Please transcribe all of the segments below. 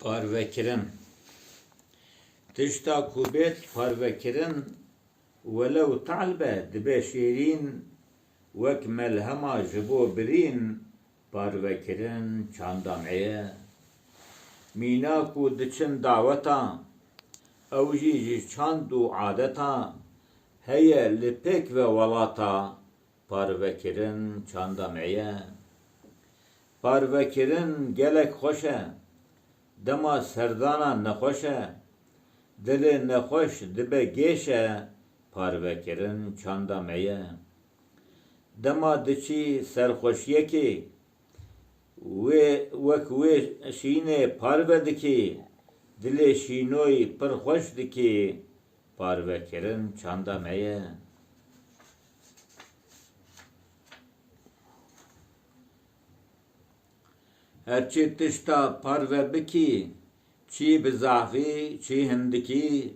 parvekirin. Tişta kubet parvekirin velev talbe dibe şirin vek melhema jibo birin parvekirin çandameye. Mina ku diçin daveta. Ew jî ji çand adeta. Heye li ve welata parvekirin çandameye. Parvekirin gelek xweş دما سردانا نخوشه دل نخوش دبه گیشه پاربکرن چاندا میه دما دچی سرخوشیه کی وی وک وی شینه پاربه دکی دل شینوی پرخوش دکی پاربکرن چاندا میه xweş dikê, parvekirin çandameye. Herçی tişta parve bikî, çî bi zafî, çî hindikî,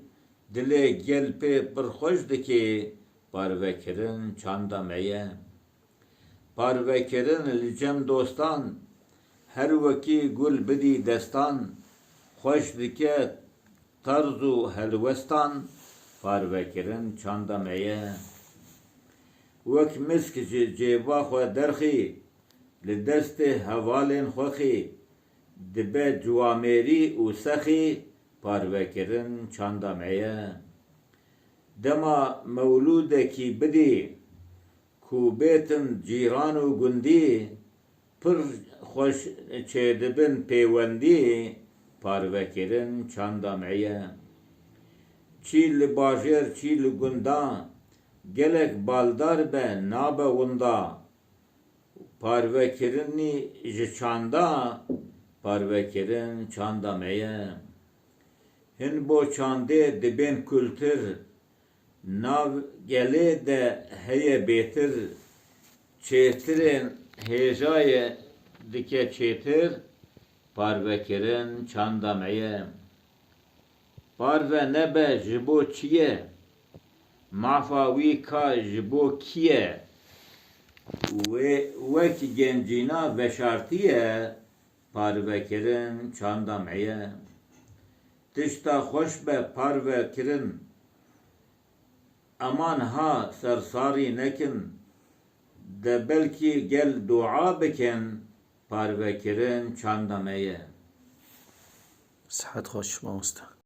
dilê gel pê pir xweş dikê, parvekirin çandameye. Parvekirin li cem dostan, her wekî gul bidî destan, xweş dike tarz û helwestan, parvekirin çandameye. Wek misk ji cêba xwe derxî, li لە دەستێ هەواڵێن خۆخی دبێ جوامێری و سەخی پارڤەکردن چاندامەیە دەما مەولودێکی بدی کو بێتن جیران و گوندی پڕ خۆش چێدبن پەیوەندی پارڤەکردن چاندامەیە چی li bajêr çî li gundan gelek baldar be nabe winda parvekirinî ji çanda, parvekirin çandameye. Hin bo çandê dibên kultir, nav gelê de heye bêtir, çêtirên hêjayê dike çêtir, parvekirin çandameye. Parve nebe ji bo çi ye? Mafa wî ka ji bo kî ve vek gencina veşartiye parvekirin çandameye tişta hoş be parvekirin aman ha sersari nekin. De belki gel dua bikin parvekirin çandameye Sıhhat hoş, Mağusta.